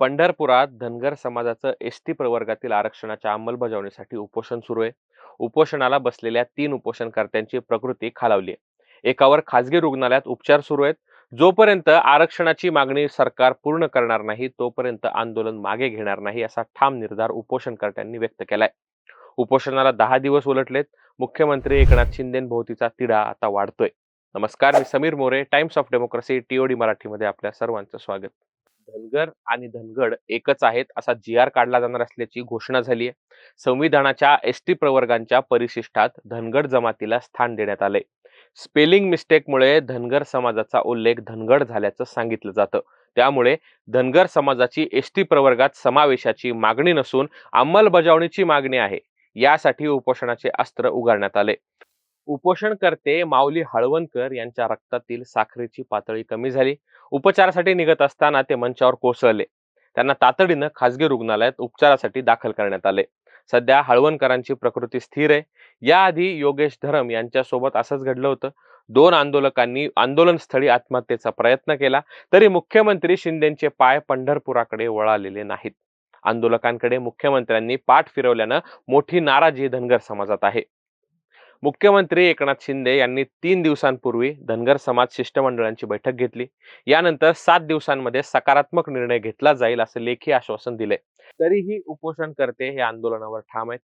पंढरपुरात धनगर समाजाचं S T प्रवर्गातील आरक्षणाच्या अंमलबजावणीसाठी उपोषण सुरू आहे. उपोषणाला बसलेल्या तीन उपोषणकर्त्यांची प्रकृती खालावली आहे. एकावर खासगी रुग्णालयात उपचार सुरू आहेत. जोपर्यंत आरक्षणाची मागणी सरकार पूर्ण करणार नाही तोपर्यंत आंदोलन मागे घेणार नाही असा ठाम निर्धार उपोषणकर्त्यांनी व्यक्त केलाय. उपोषणाला दहा दिवस उलटलेत. मुख्यमंत्री एकनाथ शिंदेभोवतीचा तिढा आता वाढतोय. नमस्कार मी Sameer More Times of Democracy TOD मराठीमध्ये आपल्या सर्वांचं स्वागत. धनगर आणि धनगड एकच आहेत असा जी आर काढला जाणार असल्याची घोषणा झाली आहे. संविधानाच्या एस टी प्रवर्गांच्या परिशिष्टात धनगड जमातीला स्थान देण्यात आले स्पेलिंग मिस्टेकमुळे धनगर समाजाचा उल्लेख धनगड झाल्याचं सांगितलं जातं. त्यामुळे धनगर समाजाची एस टी प्रवर्गात समावेशाची मागणी नसून अंमलबजावणीची मागणी आहे. यासाठी उपोषणाचे अस्त्र उगारण्यात आले. उपोषणकर्ते माऊली हळवणकर यांच्या रक्तातील साखरेची पातळी कमी झाली. उपचारासाठी निघत असताना ते मंचावर कोसळले. त्यांना तातडीनं खासगी रुग्णालयात उपचारासाठी दाखल करण्यात आले. सध्या हळवणकरांची प्रकृती स्थिर आहे. याआधी योगेश धरम यांच्यासोबत असंच घडलं होतं. दोन आंदोलकांनी आंदोलनस्थळी आत्महत्येचा प्रयत्न केला तरी मुख्यमंत्री शिंदेचे पाय पंढरपुराकडे वळालेले नाहीत. आंदोलकांकडे मुख्यमंत्र्यांनी पाठ फिरवल्यानं मोठी नाराजी धनगर समाजात आहे. मुख्यमंत्री एकनाथ शिंदे यांनी तीन दिवसांपूर्वी धनगर समाज शिष्टमंडळांची बैठक घेतली. यानंतर सात दिवसांमध्ये सकारात्मक निर्णय घेतला जाईल असं लेखी आश्वासन दिले. तरीही उपोषणकर्ते हे आंदोलनावर ठाम आहेत.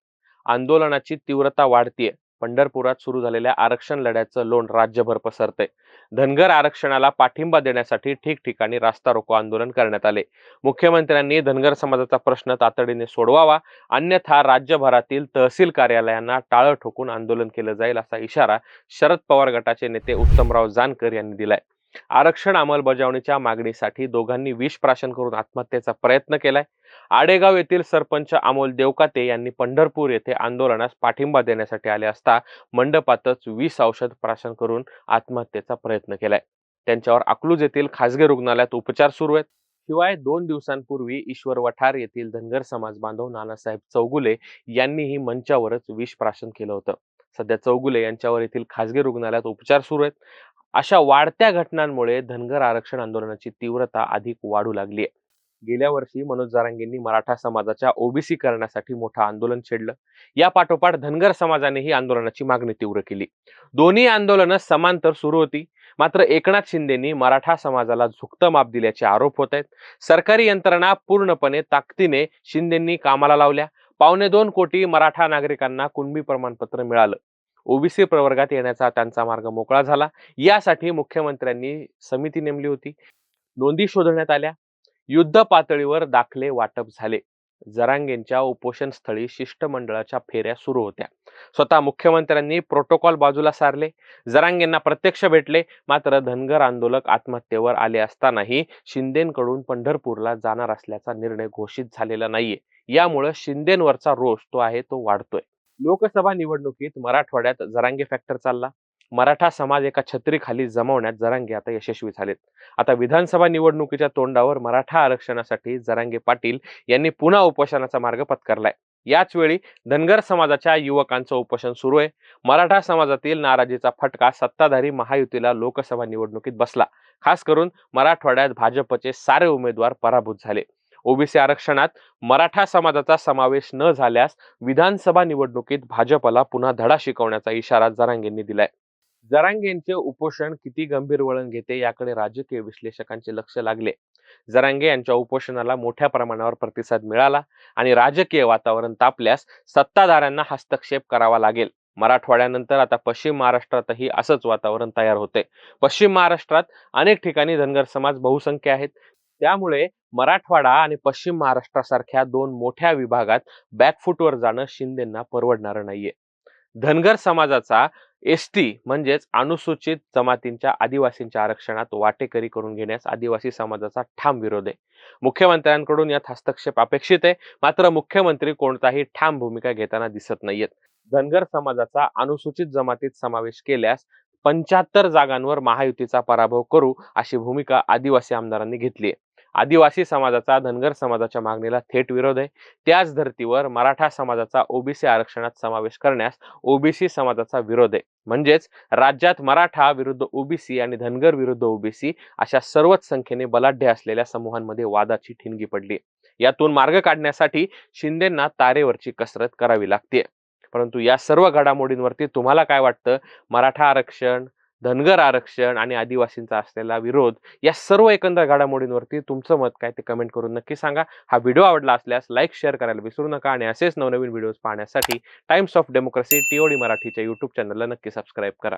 आंदोलनाची तीव्रता वाढतीये. पंढरपुरात सुरू झालेल्या आरक्षण लढ्याचं लोण राज्यभर पसरते धनगर आरक्षणाला पाठिंबा देण्यासाठी ठिकठिकाणी रास्ता रोको आंदोलन करण्यात आले. मुख्यमंत्र्यांनी धनगर समाजाचा प्रश्न तातडीने सोडवावा अन्यथा राज्यभरातील तहसील कार्यालयांना टाळं ठोकून आंदोलन केलं जाईल असा इशारा शरद पवार गटाचे नेते उत्तमराव जानकर यांनी दिलाय. आरक्षण अंमलबजावणीच्या मागणीसाठी दोघांनी विष प्राशन करून आत्महत्येचा प्रयत्न केलाय. आडेगाव येथील सरपंच अमोल देवकाते यांनी पंढरपूर येथे आंदोलनास पाठिंबा देण्यासाठी आले असता मंडपातच वीस औषध प्राशन करून आत्महत्येचा प्रयत्न केलाय. त्यांच्यावर अकलूज येथील खासगी रुग्णालयात उपचार सुरू आहेत. शिवाय दोन दिवसांपूर्वी ईश्वर वठार येथील धनगर समाज बांधव नानासाहेब चौगुले यांनीही मंचावरच विष प्राशन केलं होतं. सध्या चौगुले यांच्यावर येथील खासगी रुग्णालयात उपचार सुरू आहेत. अशा वाढत्या घटनांमुळे धनगर आरक्षण आंदोलनाची तीव्रता अधिक वाढू लागली आहे गेल्या वर्षी मनोज जारांगेंनी मराठा समाजाच्या ओबीसी करण्यासाठी मोठं आंदोलन छेडलं. या पाठोपाठ धनगर समाजानेही आंदोलनाची मागणी तीव्र केली. दोन्ही आंदोलनं समांतर सुरू होती. मात्र एकनाथ शिंदेनी मराठा समाजाला झुकतं माप दिल्याचे आरोप होत आहेत. सरकारी यंत्रणा पूर्णपणे ताकदीने शिंदेंनी कामाला लावल्या. पावणे दोन कोटी मराठा नागरिकांना कुणबी प्रमाणपत्र मिळालं. ओबीसी प्रवर्गात येण्याचा त्यांचा मार्ग मोकळा झाला. यासाठी मुख्यमंत्र्यांनी समिती नेमली होती. नोंदी शोधण्यात आल्या. युद्ध पातळीवर दाखले वाटप झाले. जरांगेंच्या उपोषण स्थळी शिष्टमंडळाच्या फेऱ्या सुरू होत्या. स्वतः मुख्यमंत्र्यांनी प्रोटोकॉल बाजूला सारले. जरांगेंना प्रत्यक्ष भेटले. मात्र धनगर आंदोलक आत्महत्येवर आले असतानाही शिंदेकडून पंढरपूरला जाणार असल्याचा निर्णय घोषित झालेला नाहीये. यामुळे शिंदेवरचा रोष तो आहे तो वाढतोय. लोकसभा निवडणुकीत मराठवाड्यात जरांगे फॅक्टर चालला. मराठा समाज एका छत्रीखाली जमवण्यात जरांगे आता यशस्वी झालेत. आता विधानसभा निवडणुकीच्या तोंडावर मराठा आरक्षणासाठी जरांगे पाटील यांनी पुन्हा उपोषणाचा मार्ग पत्करलाय. याच वेळी धनगर समाजाच्या युवकांचं उपोषण सुरू आहे. मराठा समाजातील नाराजीचा फटका सत्ताधारी महायुतीला लोकसभा निवडणुकीत बसला. खास करून मराठवाड्यात भाजपचे सारे उमेदवार पराभूत झाले. ओबीसी आरक्षणात मराठा समाजाचा समावेश न झाल्यास विधानसभा निवडणुकीत भाजपला पुन्हा धडा शिकवण्याचा इशारा जरांगेंनी दिलाय. जरांगेंचे उपोषण किती गंभीर वळण घेते याकडे राजकीय विश्लेषकांचे लक्ष लागले. जरांगे यांच्या उपोषणाला मोठ्या प्रमाणावर प्रतिसाद मिळाला आणि राजकीय वातावरण तापल्यास सत्ताधाऱ्यांना हस्तक्षेप करावा लागेल. मराठवाड्यानंतर आता पश्चिम महाराष्ट्रातही असंच वातावरण तयार होते. पश्चिम महाराष्ट्रात अनेक ठिकाणी धनगर समाज बहुसंख्य आहेत. त्यामुळे मराठवाडा आणि पश्चिम महाराष्ट्रासारख्या दोन मोठ्या विभागात बॅकफूटवर जाणं शिंदेना परवडणारं नाहीये. धनगर समाजाचा एस टी म्हणजेच अनुसूचित जमातींच्या आदिवासींच्या आरक्षणात वाटेकरी करून घेण्यास आदिवासी समाजाचा ठाम विरोध आहे. मुख्यमंत्र्यांकडून यात हस्तक्षेप अपेक्षित आहे मात्र मुख्यमंत्री कोणताही ठाम भूमिका घेताना दिसत नाहीयेत. धनगर समाजाचा अनुसूचित जमातीत समावेश केल्यास पंच्याहत्तर जागांवर महायुतीचा पराभव करू अशी भूमिका आदिवासी आमदारांनी घेतली आहे आदिवासी समाजाचा धनगर समाजाच्या मागणीला थेट विरोध आहे. त्याच धर्तीवर मराठा समाजाचा ओबीसी आरक्षणात समावेश करण्यास ओबीसी समाजाचा विरोध आहे. म्हणजेच राज्यात मराठा विरुद्ध ओबीसी आणि धनगर विरुद्ध ओबीसी अशा सर्वच संख्येने बलाढ्य असलेल्या समूहांमध्ये वादाची ठिणगी पडली यातून मार्ग काढण्यासाठी शिंदेंना तारेवरची कसरत करावी लागते. परंतु या सर्व घडामोडींवरती तुम्हाला काय वाटतं? मराठा आरक्षण धनगर आरक्षण आणि आदिवासींचा असलेला विरोध या सर्व एकंदर घडामोडींवरती तुमचं मत काय ते कमेंट करून नक्की सांगा. हा व्हिडिओ आवडला असल्यास लाईक शेअर करायला विसरू नका आणि असेच नवनवीन व्हिडिओज पाहण्यासाठी टाइम्स ऑफ डेमोक्रेसी टीओडी मराठीच्या युट्यूब चॅनलला नक्की सबस्क्राईब करा.